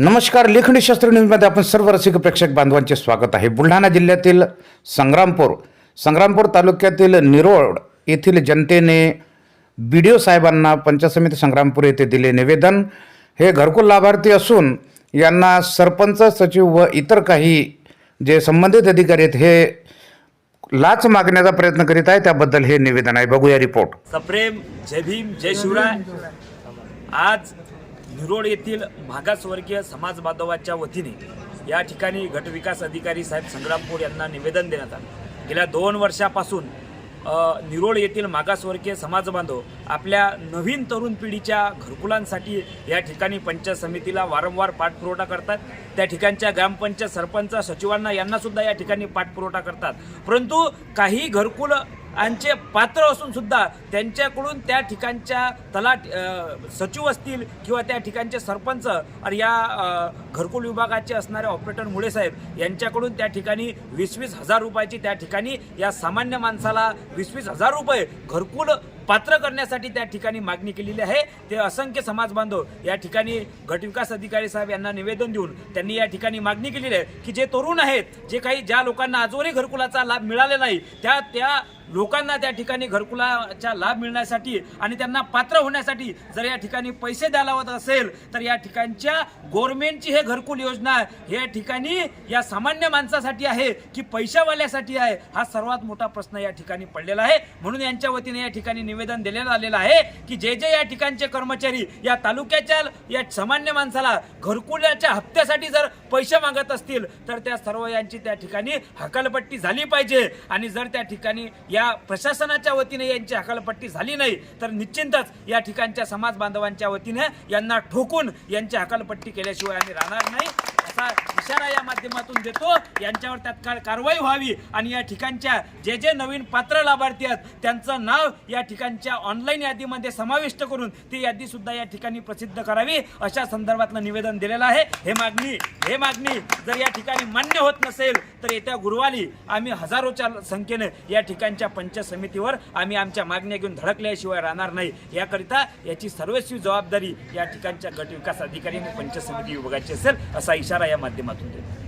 नमस्कार लेखणी शास्त्र न्यूजमध्ये आपण सर्व रसिक प्रेक्षक बांधवांचे स्वागत आहे. बुलढाणा जिल्ह्यातील संग्रामपूर संग्रामपूर तालुक्यातील निरोड येथील जनतेने बी डी ओ साहेबांना पंचायत समिती संग्रामपूर येथे दिले निवेदन. हे घरकुल लाभार्थी असून यांना सरपंच सचिव व इतर काही जे संबंधित अधिकारी आहेत हे लाच मागण्याचा प्रयत्न करीत आहे. त्याबद्दल हे निवेदन आहे. बघूया रिपोर्ट. सप्रेम जय भीम जय शिवराय. आज निरोड येथील मागासवर्गीय समाज बांधवाच्या वतीने या ठिकाणी गटविकास अधिकारी साहेब संग्रामपूर यांना निवेदन देण्यात आलं. गेल्या दोन वर्षापासून निरोड येथील मागासवर्गीय समाज बांधव आपल्या नवीन तरुण पिढीच्या घरकुलांसाठी या ठिकाणी पंचायत समितीला वारंवार पाठपुरवठा करतात. त्या ठिकाणच्या ग्रामपंचायत सरपंच सचिवांना यांनासुद्धा या ठिकाणी पाठपुरवठा करतात. परंतु काही घरकुल यांचे पात्र असून सुद्धा त्यांच्याकडून त्या ठिकाणच्या तलाट सचिव असतील किंवा त्या ठिकाणचे सरपंच आणि या घरकुल विभागाचे असणारे ऑपरेटर मुळे साहेब यांच्याकडून त्या ठिकाणी वीस वीस हजार रुपयाची त्या ठिकाणी या सामान्य माणसाला वीस वीस हजार रुपये घरकुल पात्र करण्यासाठी त्या ठिकाणी मागणी केलेली आहे. ते असंख्य समाज बांधव या ठिकाणी गटविकास अधिकारी साहेब यांना निवेदन देऊन त्यांनी या ठिकाणी मागणी केलेली आहे की जे तरुण आहेत जे काही ज्या लोकांना आजवरही घरकुलाचा लाभ मिळाला नाही त्या त्या लोकांना त्या ठिकाणी घरकुलाचा लाभ मिळण्यासाठी आणि त्यांना पात्र होण्यासाठी जर या ठिकाणी पैसे द्यायला होत असेल तर या ठिकाणच्या गव्हर्नमेंटची हे घरकुल योजना हे या ठिकाणी या सामान्य माणसासाठी आहे की पैशावाल्यासाठी आहे हा सर्वात मोठा प्रश्न या ठिकाणी पडलेला आहे. म्हणून यांच्या वतीने या ठिकाणी निवेदन दिलेलं आलेलं आहे की जे जे या ठिकाणचे कर्मचारी या तालुक्याच्या या सामान्य माणसाला घरकुलाच्या हप्त्यासाठी जर पैसे मागत असतील तर त्या सर्व यांची त्या ठिकाणी हकालपट्टी झाली पाहिजे. आणि जर त्या ठिकाणी या प्रशासनाच्या वतीने यांची हकालपट्टी झाली नाही तर निश्चिंतच या ठिकाणच्या समाज बांधवांच्या वतीने यांना ठोकून यांची हकालपट्टी केल्याशिवाय आम्ही राहणार नाही. असा इशारा या माध्यमातून देतो. यांच्यावर तात्काळ कारवाई व्हावी आणि या ठिकाणच्या जे जे नवीन पात्र लाभार्थी आहेत त्यांचं नाव या ठिकाणच्या ऑनलाईन यादीमध्ये समाविष्ट करून ती यादी सुद्धा या ठिकाणी प्रसिद्ध करावी अशा संदर्भातलं निवेदन दिलेलं आहे. हे मागणी हे मागणी जर या ठिकाणी मान्य होत नसेल तर येत्या गुरुवारी आम्ही हजारोच्या संख्येने या ठिकाणच्या पंचायत समितीवर आम्ही आमच्या मागण्या घेऊन धडकल्याशिवाय राहणार नाही. याकरिता याची सर्वस्वी जबाबदारी या ठिकाणच्या गट विकास अधिकारी आणि पंचायत समिती विभागाची असेल असा इशारा या माध्यमातून देतो